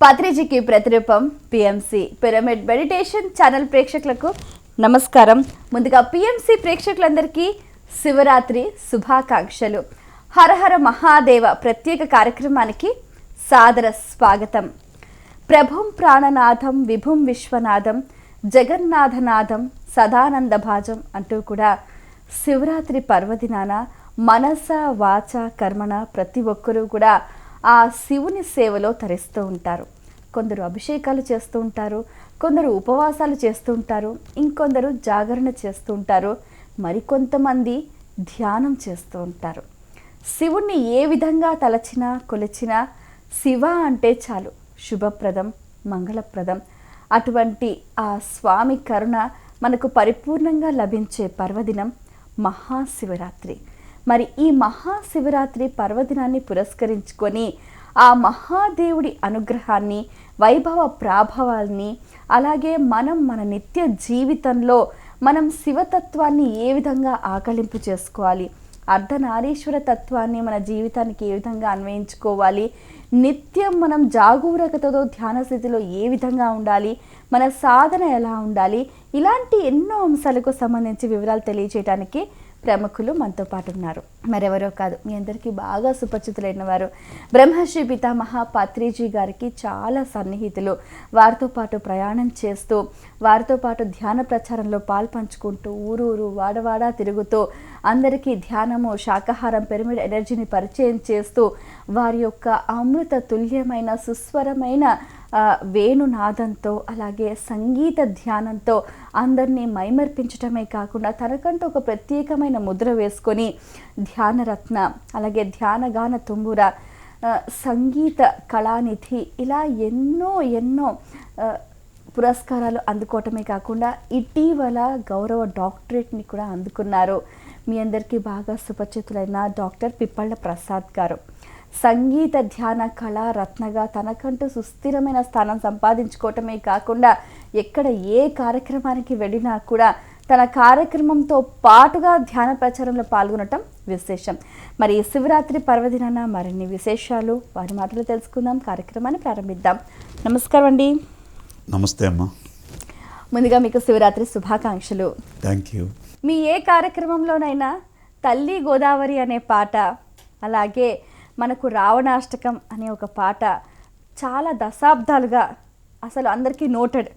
పత్రిజీకి ప్రతిరూపం PMC pyramid meditation channel ప్రేక్షకులకు నమస్కారం. ముందుగా పిఎంసి ప్రేక్షకులందరికీ శివరాత్రి శుభాకాంక్షలు. హరహర మహాదేవ ప్రత్యేక కార్యక్రమానికి సాదర స్వాగతం. ప్రభుం ప్రాణనాథం విభుం విశ్వనాథం జగన్నాథనాథం సదానంద భాజం అంటూ కూడా శివరాత్రి పర్వదినాన మనస వాచ కర్మణ ప్రతి ఒక్కరూ కూడా ఆ శివుని సేవలో తరిస్తూ ఉంటారు. కొందరు అభిషేకాలు చేస్తూ ఉంటారు కొందరు ఉపవాసాలు చేస్తూ ఉంటారు ఇంకొందరు జాగరణ చేస్తూ ఉంటారు మరికొంతమంది ధ్యానం చేస్తూ ఉంటారు. శివుణ్ణి ఏ విధంగా తలచినా కొలిచినా శివ అంటే చాలు శుభప్రదం మంగళప్రదం. అటువంటి ఆ స్వామి కరుణ మనకు పరిపూర్ణంగా లభించే పర్వదినం మహాశివరాత్రి. మరి ఈ మహాశివరాత్రి పర్వదినాన్ని పురస్కరించుకొని ఆ మహాదేవుడి అనుగ్రహాన్ని వైభవ ప్రాభవాల్ని అలాగే మనం మన నిత్య జీవితంలో మనం శివతత్వాన్ని ఏ విధంగా ఆకలింపు చేసుకోవాలి అర్ధనారీశ్వర తత్వాన్ని మన జీవితానికి ఏ విధంగా అన్వయించుకోవాలి నిత్యం మనం జాగరూకతతో ధ్యాన స్థితిలో ఏ విధంగా ఉండాలి మన సాధన ఎలా ఉండాలి ఇలాంటి ఎన్నో అంశాలకు సంబంధించి వివరాలు తెలియజేయడానికి ప్రముఖులు మనతో పాటు ఉన్నారు. మరెవరో కాదు మీ అందరికీ బాగా సుపరిచితులైన వారు. బ్రహ్మశ్రీ పితామహ పత్రిజీ గారికి చాలా సన్నిహితులు. వారితో పాటు ప్రయాణం చేస్తూ వారితో పాటు ధ్యాన ప్రచారంలో పాల్పంచుకుంటూ ఊరూరు వాడవాడ తిరుగుతూ అందరికీ ధ్యానము శాకాహారం పిరమిడ్ ఎనర్జీని పరిచయం చేస్తూ వారి యొక్క అమృత తుల్యమైన సుస్వరమైన వేణునాదంతో అలాగే సంగీత ధ్యానంతో అందరినీ మైమర్పించటమే కాకుండా తనకంటూ ఒక ప్రత్యేకమైన ముద్ర వేసుకొని ధ్యానరత్న అలాగే ధ్యానగాన తుంబుర సంగీత కళానిధి ఇలా ఎన్నో ఎన్నో పురస్కారాలు అందుకోవటమే కాకుండా ఇటీవల గౌరవ డాక్టరేట్ని కూడా అందుకున్నారు. మీ అందరికీ బాగా సుపరిచితులైన డాక్టర్ పిప్పళ్ళ ప్రసాద్ గారు. సంగీత ధ్యాన కళా రత్నగా తనకంటూ సుస్థిరమైన స్థానం సంపాదించుకోవటమే కాకుండా ఎక్కడ ఏ కార్యక్రమానికి వెళ్ళినా కూడా తన కార్యక్రమంతో పాటుగా ధ్యాన ప్రచారంలో పాల్గొనటం విశేషం. మరి శివరాత్రి పర్వదినాన మరిన్ని విశేషాలు వారి మాటలు తెలుసుకుందాం కార్యక్రమాన్ని ప్రారంభిద్దాం. నమస్కారం అండి. నమస్తే అమ్మా. ముందుగా మీకు శివరాత్రి శుభాకాంక్షలు. Thank you. మీ ఏ కార్యక్రమంలోనైనా తల్లి గోదావరి అనే పాట అలాగే మనకు రావణాష్టకం అనే ఒక పాట చాలా దశాబ్దాలుగా అసలు అందరికీ నోటెడ్.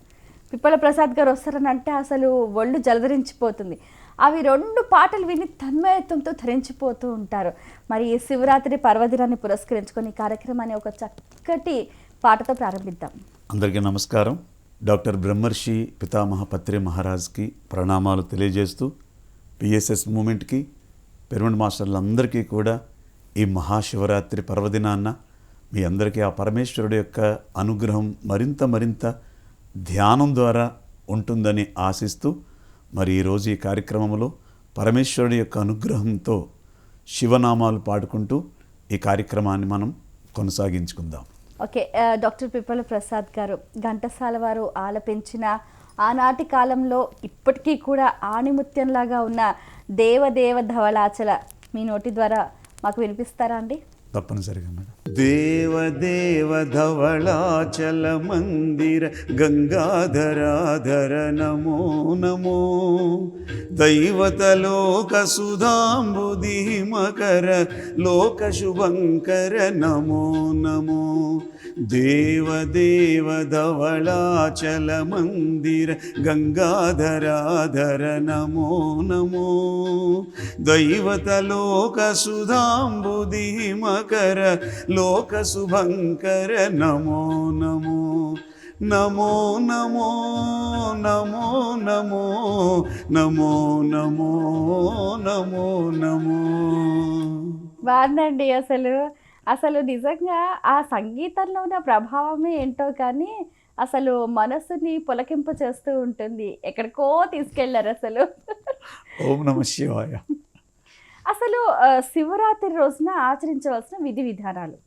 పిప్పల ప్రసాద్ గారు వస్తారని అంటే అసలు ఒళ్ళు జలధరించిపోతుంది. అవి రెండు పాటలు విని తన్మయత్వంతో ధరించిపోతూ ఉంటారు. మరి ఈ శివరాత్రి పర్వదినాన్ని పురస్కరించుకొని కార్యక్రమాన్ని ఒక చక్కటి పాటతో ప్రారంభిద్దాం. అందరికీ నమస్కారం. డాక్టర్ బ్రహ్మర్షి పితామహ పత్రి మహారాజ్కి ప్రణామాలు తెలియజేస్తూ పిఎస్ఎస్ మూమెంట్కి పిరమిడ్ మాస్టర్లందరికీ కూడా ఈ మహాశివరాత్రి పర్వదినాన్న మీ అందరికీ ఆ పరమేశ్వరుడు యొక్క అనుగ్రహం మరింత మరింత ధ్యానం ద్వారా ఉంటుందని ఆశిస్తూ మరి ఈరోజు ఈ కార్యక్రమంలో పరమేశ్వరుడి యొక్క అనుగ్రహంతో శివనామాలు పాడుకుంటూ ఈ కార్యక్రమాన్ని మనం కొనసాగించుకుందాం. ఓకే డాక్టర్ పిప్పల ప్రసాద్ గారు ఘంటసాల వారు ఆలపించిన ఆనాటి కాలంలో ఇప్పటికీ కూడా ఆణిముత్యంలాగా ఉన్న దేవదేవ ధవళాచల మీ నోటి ద్వారా మాకు వినిపిస్తారా అండి? తప్పనిసరిగా మేడం. देवदेवधवलाचलमन्दिर गङ्गाधराधर नमो नमो दैवतलोकसुधाम्बुधिमकर लोकशुभङ्कर नमो नमो देवदेवधवलाचलमन्दिर गङ्गाधराधर नमो नमो दैवतलोकसुधाम्बुधिमकर लोकशुभङ्कर నమో నమో నమో నమో నమో నమో నమో నమో నమో నమో. బాగుందండి అసలు. అసలు నిజంగా ఆ సంగీతంలో ఉన్న ప్రభావమే ఏంటో కానీ అసలు మనస్సుని పులకింప చేస్తూ ఉంటుంది. ఎక్కడికో తీసుకెళ్ళారు అసలు. ఓం నమ శివాయ. అసలు శివరాత్రి రోజున ఆచరించవలసిన విధి విధానాలు?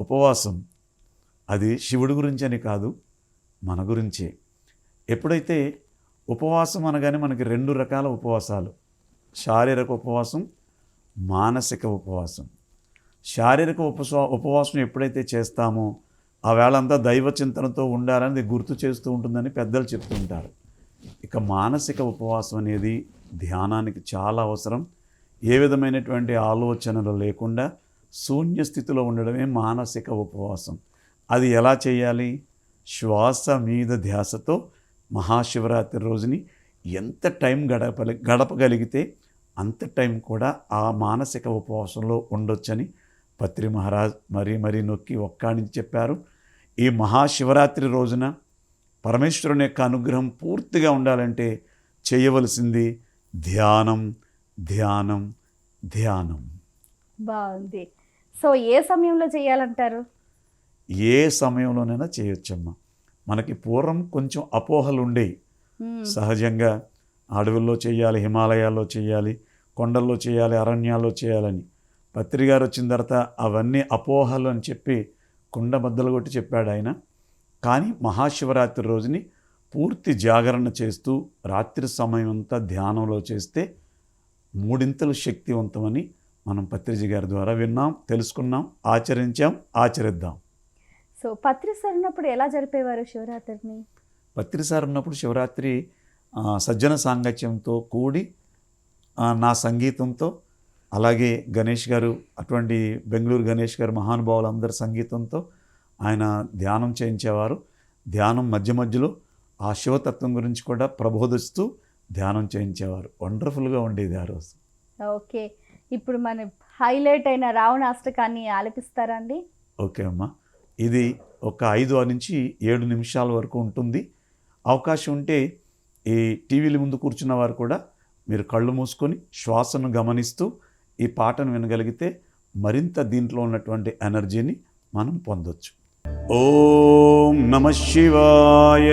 ఉపవాసం. అది శివుడి గురించి అని కాదు మన గురించే. ఎప్పుడైతే ఉపవాసం అనగానే మనకి రెండు రకాల ఉపవాసాలు. శారీరక ఉపవాసం మానసిక ఉపవాసం. శారీరక ఉపవా ఉపవాసం ఎప్పుడైతే చేస్తామో ఆ వేళంతా దైవ చింతనతో ఉండాలని గుర్తు చేస్తూ ఉంటుందని పెద్దలు చెప్తుంటారు. ఇక మానసిక ఉపవాసం అనేది ధ్యానానికి చాలా అవసరం. ఏ విధమైనటువంటి ఆలోచనలు లేకుండా శూన్య స్థితిలో ఉండడమే మానసిక ఉపవాసం. అది ఎలా చేయాలి? శ్వాస మీద ధ్యాసతో మహాశివరాత్రి రోజుని ఎంత టైం గడప గడపగలిగితే అంత టైం కూడా ఆ మానసిక ఉపవాసంలో ఉండొచ్చని పత్రి మహారాజ్ మరీ మరీ నొక్కి ఒక్కాడించి చెప్పారు. ఈ మహాశివరాత్రి రోజున పరమేశ్వరుని యొక్క అనుగ్రహం పూర్తిగా ఉండాలంటే చేయవలసింది ధ్యానం ధ్యానం ధ్యానం. బాగుంది. సో ఏ సమయంలో చేయాలంటారు? ఏ సమయంలోనైనా చేయొచ్చమ్మా. మనకి పూర్వం కొంచెం అపోహలు ఉండేవి. సహజంగా అడవుల్లో చేయాలి హిమాలయాల్లో చేయాలి కొండల్లో చేయాలి అరణ్యాల్లో చేయాలని. పత్రి గారు వచ్చిన తర్వాత అవన్నీ అపోహలు అని చెప్పి కుండ బద్దలు కొట్టి చెప్పాడు ఆయన. కానీ మహాశివరాత్రి రోజుని పూర్తి జాగరణ చేస్తూ రాత్రి సమయం అంతా ధ్యానంలో చేస్తే మూడింతలు శక్తివంతమని మనం పత్రిజీ గారి ద్వారా విన్నాం తెలుసుకున్నాం ఆచరించాం ఆచరిద్దాం. సో పత్రి సరినప్పుడు ఎలా జరిపేవారు శివరాత్రిని? పత్రిసారి ఉన్నప్పుడు శివరాత్రి సజ్జన సాంగత్యంతో కూడి నా సంగీతంతో అలాగే గణేష్ గారు అటువంటి బెంగళూరు గణేష్ గారు మహానుభావులు అందరి సంగీతంతో ఆయన ధ్యానం చేయించేవారు. ధ్యానం మధ్య మధ్యలో ఆ శివతత్వం గురించి కూడా ప్రబోధిస్తూ ధ్యానం చేయించేవారు. వండర్ఫుల్గా ఉండేది ఆ రోజు. ఓకే. ఇప్పుడు మన హైలైట్ అయిన రావణ అష్టకాన్ని ఆలపిస్తారా అండి? ఓకే అమ్మా. ఇది ఒక ఐదు నుంచి ఏడు నిమిషాల వరకు ఉంటుంది. అవకాశం ఉంటే ఈ టీవీల ముందు కూర్చున్న వారు కూడా మీరు కళ్ళు మూసుకొని శ్వాసను గమనిస్తూ ఈ పాటను వినగలిగితే మరింత దీంట్లో ఉన్నటువంటి ఎనర్జీని మనం పొందొచ్చు. ఓం నమ శివాయ.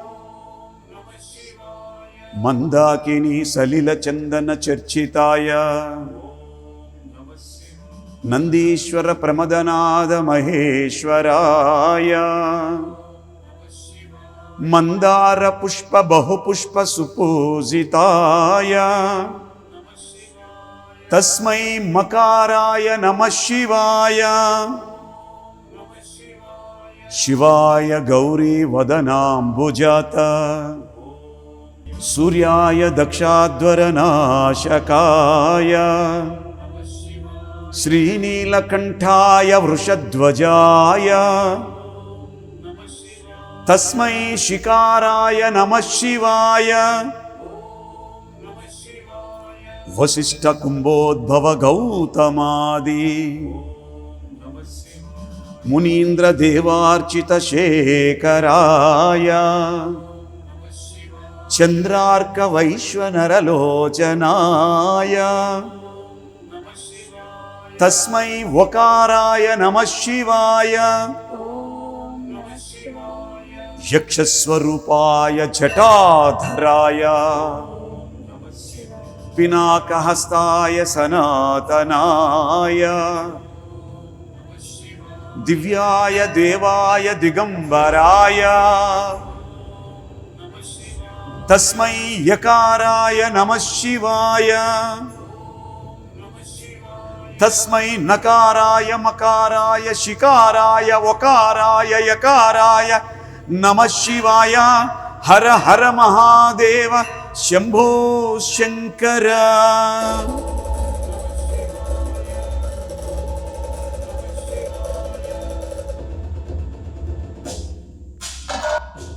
మందాకిని సలిల చందన చర్చితాయ. నందీశ్వర ప్రమదనాద మహేశ్వరాయ. మందార పుష్ప బహుపుష్ప సుపూజితాయ. తస్మై మకారాయ నమ శివాయ. శివాయ గౌరీ వదనాంబుజాత. సూర్యాయ దక్షాధ్వరనాశకాయ శ్రీనీలకంఠాయ వృషధ్వజాయ. తస్మై శికారాయ నమ శివాయ. వశిష్ఠ కుంభోద్భవ గౌతమాది చంద్రార్క వైశ్వనరలోచనాయ. తస్మై ఒకారాయ నమ శివాయ. యక్షస్వరూపాయ జటాధరాయ. పినాకహస్తాయ సనాతనాయ. దివ్యాయ దేవాయ దిగంబరాయ. తస్మై యకారాయ నమ శివాయ. తస్మై నకారాయ మకారాయ శికారాయ ఒకారాయ యకారాయ నమ శివాయ. హర హర మహాదేవ శంభో శంకర.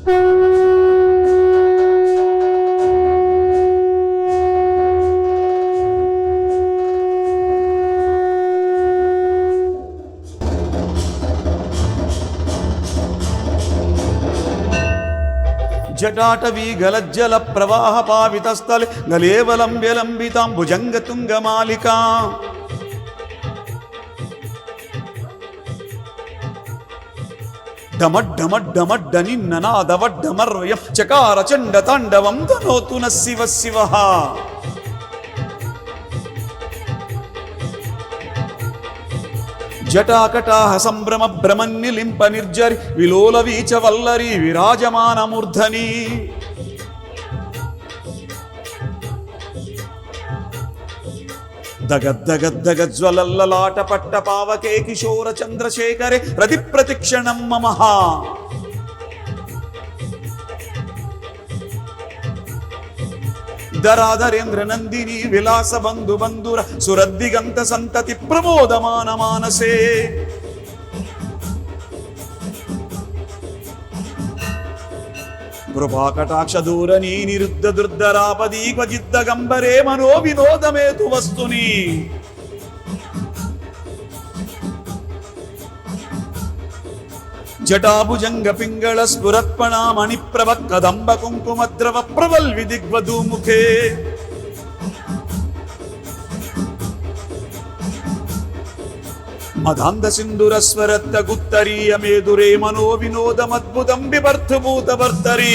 Thank you. జటాటవీ గలజ్జల ప్రవాహ పావితస్థలి గలేవలం విలంబితాం భుజంగతుంగమాలికా. డమడ్డమడ్డమడ్డ నిన్ననాదవడ్డమర్వయం చకార చండ తాండవం తనోతు శివ శివ. జటాకటాహ సంభ్రమ భ్రమన్నిలింప నిర్జరి విలోల వీచ వల్లరి విరాజమానమూర్ధని దగద్దగద్దగజ్వలల్లలాట పట్ట పావకే కిశోర చంద్రశేఖరే ప్రతి ప్రతిక్షణం మమహా. ధరాధరేంద్ర నందిని విలాస బంధు బంధుర సురద్దిగంత సంతతి ప్రమోదమాన మానసే కృపాకటాక్ష దూరనీ నిరుద్ధ దుర్ధరాపదీ క్వచిద్ద గంబరే మనో వినోదమేతు వస్తుని జటాభుజంగ పింగళ స్ఫురత్పణామణి ప్రభ కదంబ కుంకుమద్రవ ప్రవల్వి దిగ్వధూముఖే. మదాంధ సింధుర స్వరత్త గుత్తరీయ మేదురే మనో వినోదమద్భుతం బిభర్తభూత భర్తరీ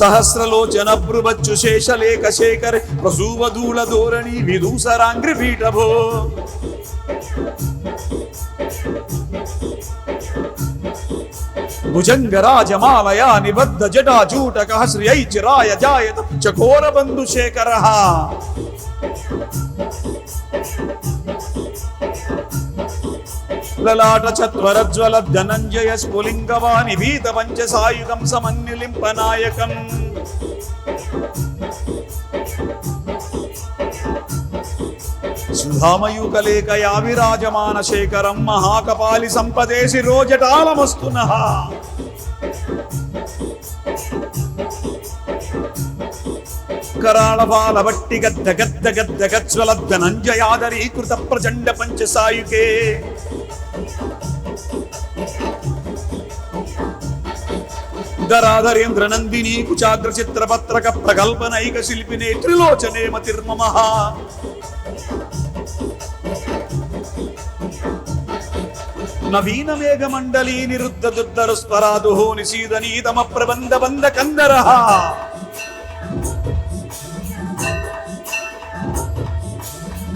సహస్రలో భ్రువచ్చు శేషలేఖ శేఖర్ ప్రసూవధూల ధోరణి విదూసరాంగ్రి పీఠభో. భుజంగరాజమాలయా నిబద్ధ జటా జటాజూటక శ్రియై చిరాయ జాయత చకోర బంధు శేఖర. లలాట చత్వరజ్వల ధనంజయ స్ఫులింగవాణి భీత పంచ సాయుగం సమన్యులింప నాయకం. సుధామయూకలేకయా విరాజమాన శేఖరం మహాకపాలి సంపదేసి రోజటాలమస్తున. కరాళపాల భట్టి గద్ద గద్ద గద్ద గజ్వల ధనంజయాదరీకృత ప్రచండ పంచ సాయుకే ధరాధరేంద్ర నందిని కుచాగ్ర చిత్రపత్రక ప్రకల్పనైక శిల్పినే త్రిలోచనే మతిర్మమ నవీన మేఘ మండలీ నిరుద్ధ దుర్ధర స్వరాదుహో నిశీదనీతమ ప్రబంధ బంధ కందర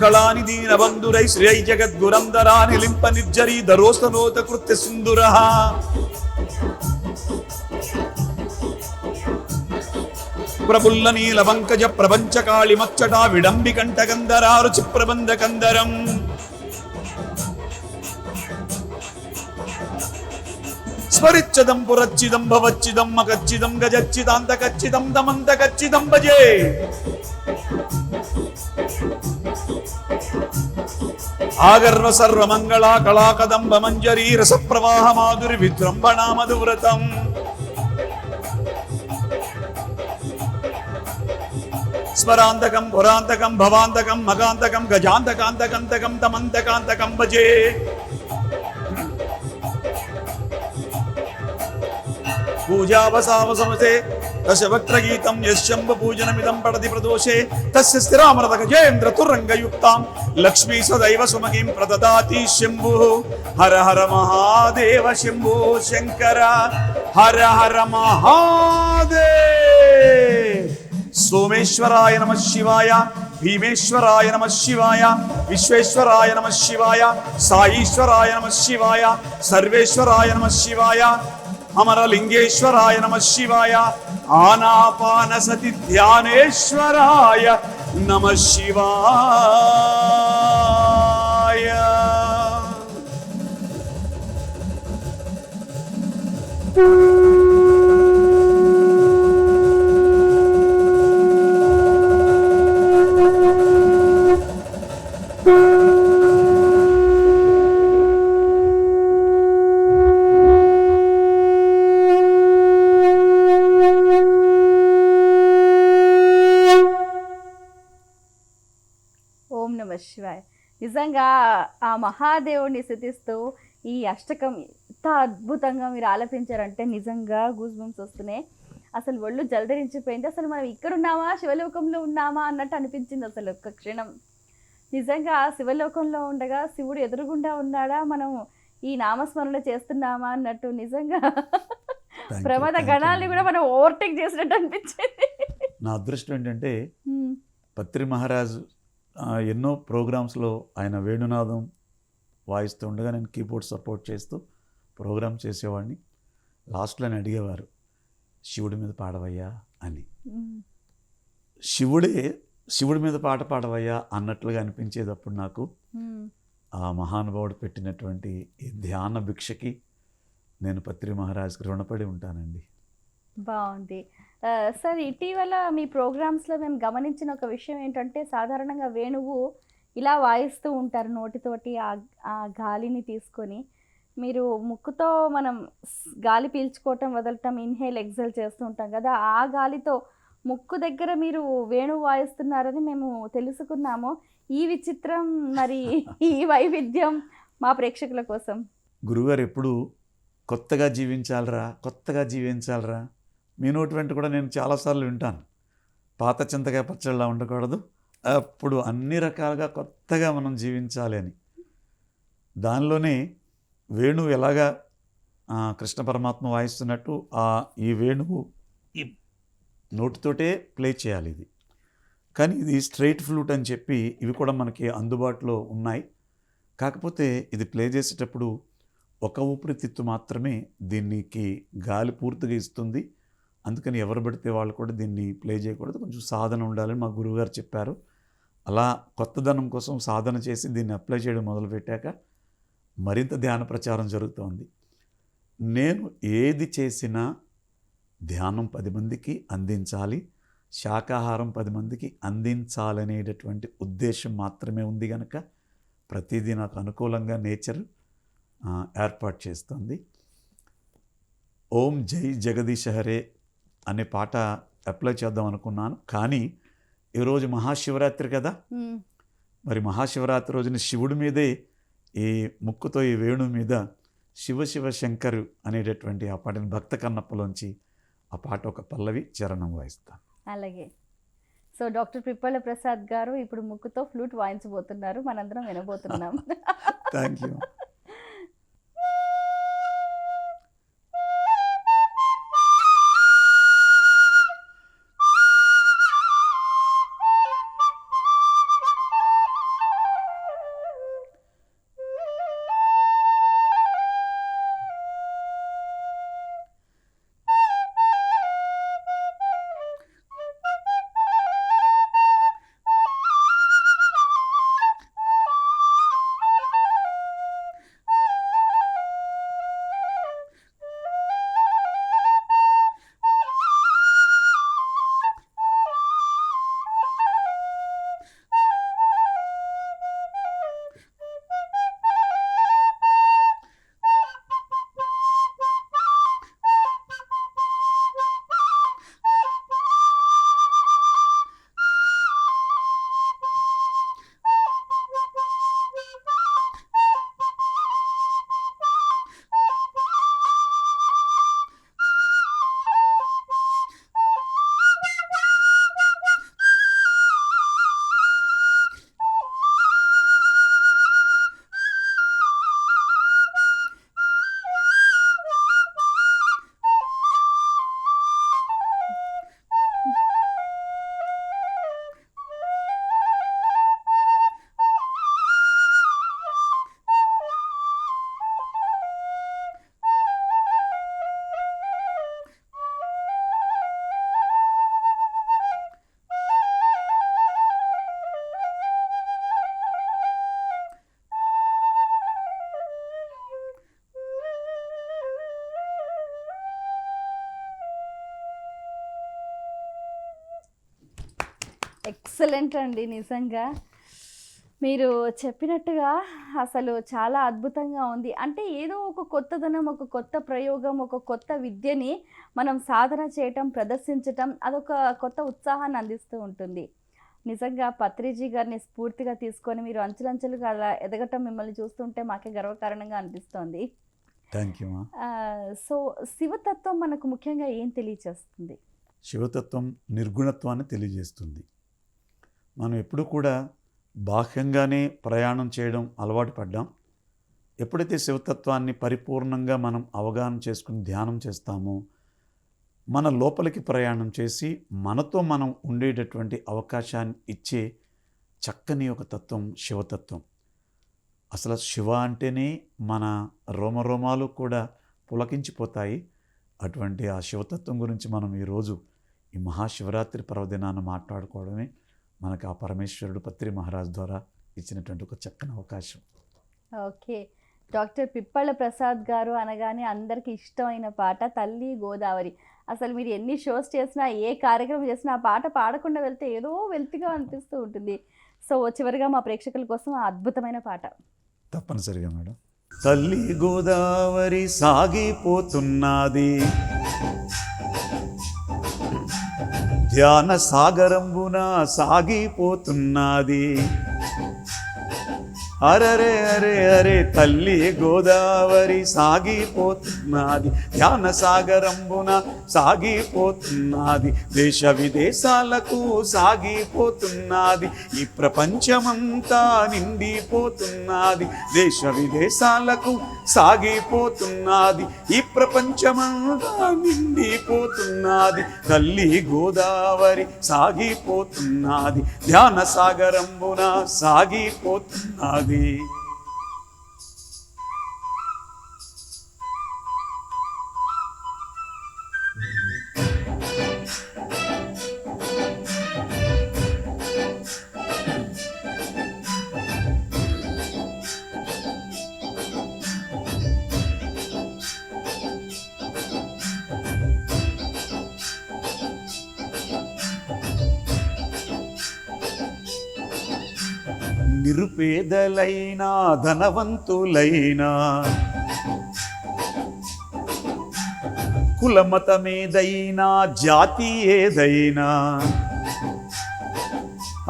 కళాని దీన బంధురై శ్రేయ జగద్గురందరా నిలింప నిర్జరీ ధరోస్తనోత కృత్య సుందుర. ప్రబుల్ల నీల పంకజ ప్రపంచ కాళి మచ్చటా విడంబి కంఠ కందరా ప్రబంధ కందరం. ஸ்மரிச்சதம் புரட்சிதம் பவச்சிதம் மகச்சிதம் கஜச்சிதாந்த கச்சிதம் தமந்த கச்சிதம் பஜே. ஆகர்வ சர்வ மங்களா கலாகதம்ப மஞ்சரி ரசப்பிரவாக மாதுரி வித்ரம்பணாமது விரதம் ஸ்மராந்தகம் புராந்தகம் பவாந்தகம் மகாந்தகம் கஜாந்தகாந்தகந்தகம் தமந்தகாந்தகம் பஜே. పూజావసావసమసే తస్య వక్రగీతం యశంభ పూజనమిదం పడతి ప్రదోషే తస్య స్థిరామరత గజేంద్ర తురంగయుక్తాం లక్ష్మీ సదైవ సుమగిం ప్రదదాతి శంభు హర హర మహాదేవ శంభో శంకర హర హర మహాదేవ్ సోమేశ్వరాయ నమ శివాయ భీమేశ్వరాయ నమ శివాయ విశ్వేశ్వరాయ నమ శివాయ సాయీశ్వరాయ నమ శివాయ సర్వేశ్వరాయ నమ శివాయ అమరలింగేశ్వరాయ నమ శివాయ ఆనాపాన సతి ధ్యానేశ్వరాయ నమ శివాయ Thank you. శివాయ. నిజంగా ఆ మహాదేవుడిని స్థుతిస్తూ ఈ అష్టకం ఎంత అద్భుతంగా మీరు ఆలపించారంటే నిజంగా గూస్ బంప్స్ వస్తున్నాయి. అసలు ఒళ్ళు జలధరించిపోయింది. అసలు మనం ఇక్కడ ఉన్నామా శివలోకంలో ఉన్నామా? అన్నట్టు అనిపించింది అసలు ఒక్క క్షణం. నిజంగా శివలోకంలో ఉండగా శివుడు ఎదురుగుండా ఉన్నాడా? మనం ఈ నామస్మరణ చేస్తున్నామా? అన్నట్టు నిజంగా ప్రమాద. గణాలని కూడా మనం ఓవర్టేక్ చేసినట్టు అనిపించింది. నా అదృష్టం ఏంటంటే పత్రి మహారాజు ఎన్నో ప్రోగ్రామ్స్లో ఆయన వేణునాదం వాయిస్తూ ఉండగా నేను కీబోర్డ్ సపోర్ట్ చేస్తూ ప్రోగ్రామ్ చేసేవాడిని. లాస్ట్లో అని అడిగేవారు శివుడి మీద పాడవయ్యా అని. శివుడే శివుడి మీద పాట పాడవయ్యా అన్నట్లుగా అనిపించేటప్పుడు నాకు ఆ మహానుభావుడు పెట్టినటువంటి ఈ ధ్యాన భిక్షకి నేను పత్రి మహారాజ్కి రుణపడి ఉంటానండి. బాగుంది. సార్ ఇటీవల మీ ప్రోగ్రామ్స్లో మేము గమనించిన ఒక విషయం ఏంటంటే సాధారణంగా వేణువు ఇలా వాయిస్తూ ఉంటారు నోటితోటి ఆ గాలిని తీసుకొని. మీరు ముక్కుతో మనం గాలి పీల్చుకోవటం వదలటం ఇన్హేల్ ఎక్సెల్ చేస్తూ ఉంటాం కదా ఆ గాలితో ముక్కు దగ్గర మీరు వేణువు వాయిస్తున్నారని మేము తెలుసుకున్నాము. ఈ విచిత్రం మరి ఈ వైవిధ్యం మా ప్రేక్షకుల కోసం. గురుగారు ఎప్పుడు కొత్తగా జీవించాలరా కొత్తగా జీవించాలరా? మీ నోటి వెంట కూడా నేను చాలాసార్లు వింటాను. పాత చింతకాయ పచ్చళ్ళ ఉండకూడదు. అప్పుడు అన్ని రకాలుగా కొత్తగా మనం జీవించాలి అని. దానిలోనే వేణువు ఎలాగా కృష్ణ పరమాత్మ వాయిస్తున్నట్టు ఆ ఈ వేణువు ఈ నోటితోటే ప్లే చేయాలి ఇది. కానీ ఇది స్ట్రైట్ ఫ్లూట్ అని చెప్పి ఇవి కూడా మనకి అందుబాటులో ఉన్నాయి. కాకపోతే ఇది ప్లే చేసేటప్పుడు ఒక ఊపిరితిత్తు మాత్రమే దీనికి గాలి పూర్తిగా ఇస్తుంది. అందుకని ఎవరు పెడితే వాళ్ళు కూడా దీన్ని ప్లే చేయకూడదు. కొంచెం సాధన ఉండాలని మా గురువుగారు చెప్పారు. అలా కొత్తదనం కోసం సాధన చేసి దీన్ని అప్లై చేయడం మొదలుపెట్టాక మరింత ధ్యాన ప్రచారం జరుగుతోంది. నేను ఏది చేసినా ధ్యానం పది మందికి అందించాలి. శాకాహారం పది మందికి అందించాలనేటటువంటి ఉద్దేశం మాత్రమే ఉంది కనుక ప్రతిదీ నాకు అనుకూలంగా నేచర్ ఏర్పాటు చేస్తుంది. ఓం జై జగదీశ హరే అనే పాట అప్లై చేద్దాం అనుకున్నాను. కానీ ఈరోజు మహాశివరాత్రి కదా. మరి మహాశివరాత్రి రోజున శివుడి మీదే ఈ ముక్కుతో ఈ వేణు మీద శివ శివ శంకరు అనేటటువంటి ఆ పాటని భక్త కన్నప్పలోంచి ఆ పాట ఒక పల్లవి చరణం వాయిస్తాను. అలాగే. సో డాక్టర్ పిప్పల ప్రసాద్ గారు ఇప్పుడు ముక్కుతో ఫ్లూట్ వాయించబోతున్నారు. మనందరం వినబోతున్నాం. థ్యాంక్ యూ ఎక్సలెంట్ అండి నిజంగా. మీరు చెప్పినట్టుగా అసలు చాలా అద్భుతంగా ఉంది. అంటే ఏదో ఒక కొత్తదనం ఒక కొత్త ప్రయోగం ఒక కొత్త విద్యని మనం సాధన చేయటం ప్రదర్శించటం అదొక కొత్త ఉత్సాహాన్ని అందిస్తూ ఉంటుంది. నిజంగా పత్రిజీ గారిని స్ఫూర్తిగా తీసుకొని మీరు అంచెలంచెలుగా అలా ఎదగటం మిమ్మల్ని చూస్తుంటే మాకే గర్వకారణంగా అనిపిస్తోంది. సో శివతత్వం మనకు ముఖ్యంగా ఏం తెలియచేస్తుంది? శివతత్వం నిర్గుణత్వాన్ని తెలియజేస్తుంది. మనం ఎప్పుడు కూడా బాహ్యంగానే ప్రయాణం చేయడం అలవాటు పడ్డాం. ఎప్పుడైతే శివతత్వాన్ని పరిపూర్ణంగా మనం అవగాహన చేసుకుని ధ్యానం చేస్తామో మన లోపలికి ప్రయాణం చేసి మనతో మనం ఉండేటటువంటి అవకాశాన్ని ఇచ్చే చక్కని ఒక తత్వం శివతత్వం. అసలు శివ అంటేనే మన రోమరోమాలు కూడా పులకించిపోతాయి. అటువంటి ఆ శివతత్వం గురించి మనం ఈరోజు ఈ మహాశివరాత్రి పర్వదినాన్ని మాట్లాడుకోవడమే. మనకు ఆ పరమేశ్వరుడు పత్రి మహారాజ్ ద్వారా ఇచ్చినటువంటి ఒక చక్కని అవకాశం. ఓకే. డాక్టర్ పిప్పళ్ళ ప్రసాద్ గారు అనగానే అందరికీ ఇష్టమైన పాట తల్లి గోదావరి. అసలు మీరు ఎన్ని షోస్ చేసినా ఏ కార్యక్రమం చేసినా ఆ పాట పాడకుండా వెళ్తే ఏదో వెల్తిగా అనిపిస్తూ ఉంటుంది. సో చివరిగా మా ప్రేక్షకుల కోసం ఆ అద్భుతమైన పాట. తప్పనిసరిగా మేడం. తల్లి గోదావరి సాగిపోతున్నది. ధ్యాన సాగరంబున సాగిపోతున్నది. అరరే అరే అరే తల్లి గోదావరి సాగిపోతున్నది. ధ్యాన సాగరంబున సాగిపోతున్నది. దేశ విదేశాలకు సాగిపోతున్నది. ఈ ప్రపంచమంతా నిండిపోతున్నది. దేశ విదేశాలకు సాగిపోతున్నది. ఈ ప్రపంచమంతా నిండిపోతున్నది. తల్లి గోదావరి సాగిపోతున్నది. ధ్యాన సాగరంబున సాగిపోతున్నది. Charlie. నిరుపేదలైనా ధనవంతులైనా. కులమతమేదైనా జాతి ఏదైనా.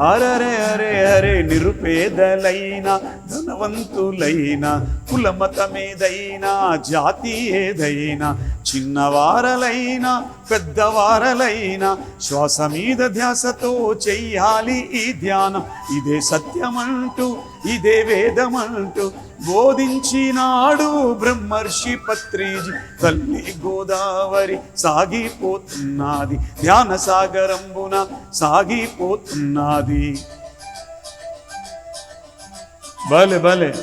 అరరే అరే అరే నిరుపేదలైనా ధనవంతులైనా కులమతమేదైనా జాతి ఏదైనా. చిన్నవారలైనా పెద్దవారలైనా శ్వాస మీద ధ్యాసతో చెయ్యాలి ఈ ధ్యానం. ఇదే సత్యమంటూ ఇదే వేదమంటూ బోధించినాడు బ్రహ్మర్షి పత్రిజీ. తల్లి గోదావరి సాగిపోతున్నది ధ్యాన సాగరంబున సాగిపోతున్నది. భలే భలే.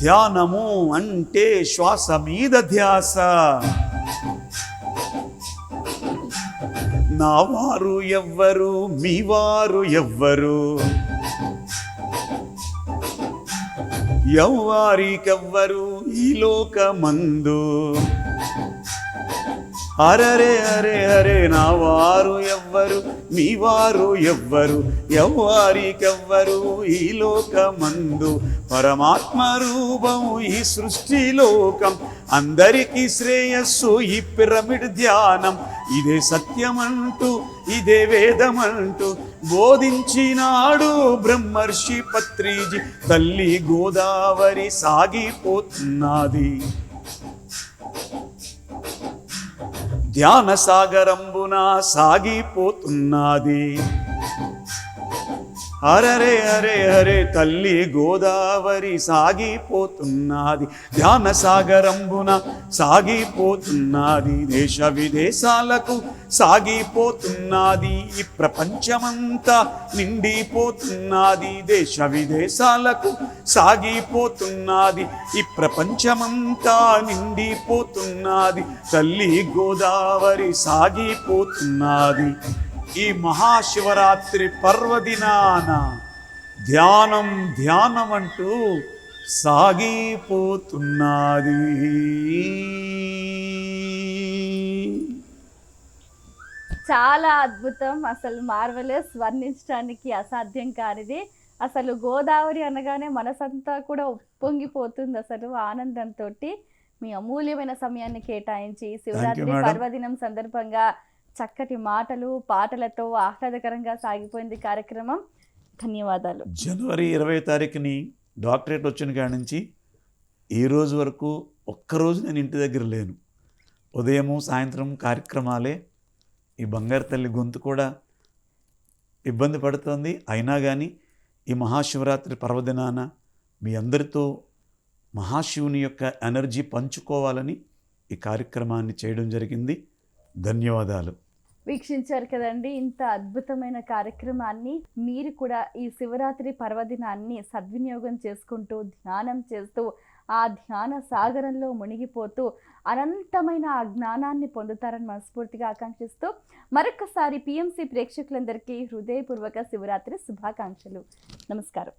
ధ్యానము అంటే శ్వాస మీద ధ్యాస. నా వారు ఎవ్వరు మీ వారు ఎవ్వరు? ఎవ్వారికెవ్వరు ఈ లోకమందు? అరరే అరే అరే నా వారు ఎవ్వరు? మీ వారు ఎవ్వరు? ఎవ్వారికెవ్వరు ఈ లోకమందు పరమాత్మ రూపం ఈ సృష్టి లోకం. అందరికీ శ్రేయస్సు ఈ పిరమిడ్ ధ్యానం. ఇదే సత్యమంటూ ఇదే వేదమంటూ బోధించినాడు బ్రహ్మర్షి పత్రిజీ. తల్లి గోదావరి సాగిపోతున్నది. ధ్యాన సాగరంబున సాగిపోతున్నది. అరరే అరే అరే తల్లి గోదావరి సాగిపోతున్నది. ధ్యాన సాగరంబున సాగిపోతున్నది. దేశ విదేశాలకు సాగిపోతున్నది. ఈ ప్రపంచమంతా నిండిపోతున్నది. దేశ విదేశాలకు సాగిపోతున్నది. ఈ ప్రపంచమంతా నిండిపోతున్నది. తల్లి గోదావరి సాగిపోతున్నది. ఈ మహాశివరాత్రి పర్వదినాన ధ్యానం ధ్యానం అంటూ సాగిపోతున్నది. చాలా అద్భుతం. అసలు మార్వలెస్ వర్ణించడానికి అసాధ్యం కానిది. అసలు గోదావరి అనగానే మనసంతా కూడా ఉప్పొంగిపోతుంది అసలు ఆనందంతో మీ అమూల్యమైన సమయాన్ని కేటాయించి శివరాత్రి. పర్వదినం సందర్భంగా చక్కటి మాటలు పాటలతో ఆహ్లాదకరంగా సాగిపోయింది కార్యక్రమం. ధన్యవాదాలు. జనవరి ఇరవై తారీఖుని డాక్టరేట్ వచ్చిన కాడి నుంచి ఈ రోజు వరకు ఒక్కరోజు నేను ఇంటి దగ్గర లేను. ఉదయము సాయంత్రం కార్యక్రమాలే. ఈ బంగారు తల్లి గొంతు కూడా ఇబ్బంది పడుతోంది. అయినా కానీ ఈ మహాశివరాత్రి పర్వదినాన మీ అందరితో మహాశివుని యొక్క ఎనర్జీ పంచుకోవాలని ఈ కార్యక్రమాన్ని చేయడం జరిగింది. ధన్యవాదాలు. వీక్షించారు కదండి. ఇంత అద్భుతమైన కార్యక్రమాన్ని మీరు కూడా ఈ శివరాత్రి పర్వదినాన్ని సద్వినియోగం చేసుకుంటూ ధ్యానం చేస్తూ ఆ ధ్యాన సాగరంలో మునిగిపోతూ అనంతమైన ఆ జ్ఞానాన్ని పొందుతారని మనస్ఫూర్తిగా ఆకాంక్షిస్తూ మరొకసారి పిఎంసి ప్రేక్షకులందరికీ హృదయపూర్వక శివరాత్రి శుభాకాంక్షలు. నమస్కారం.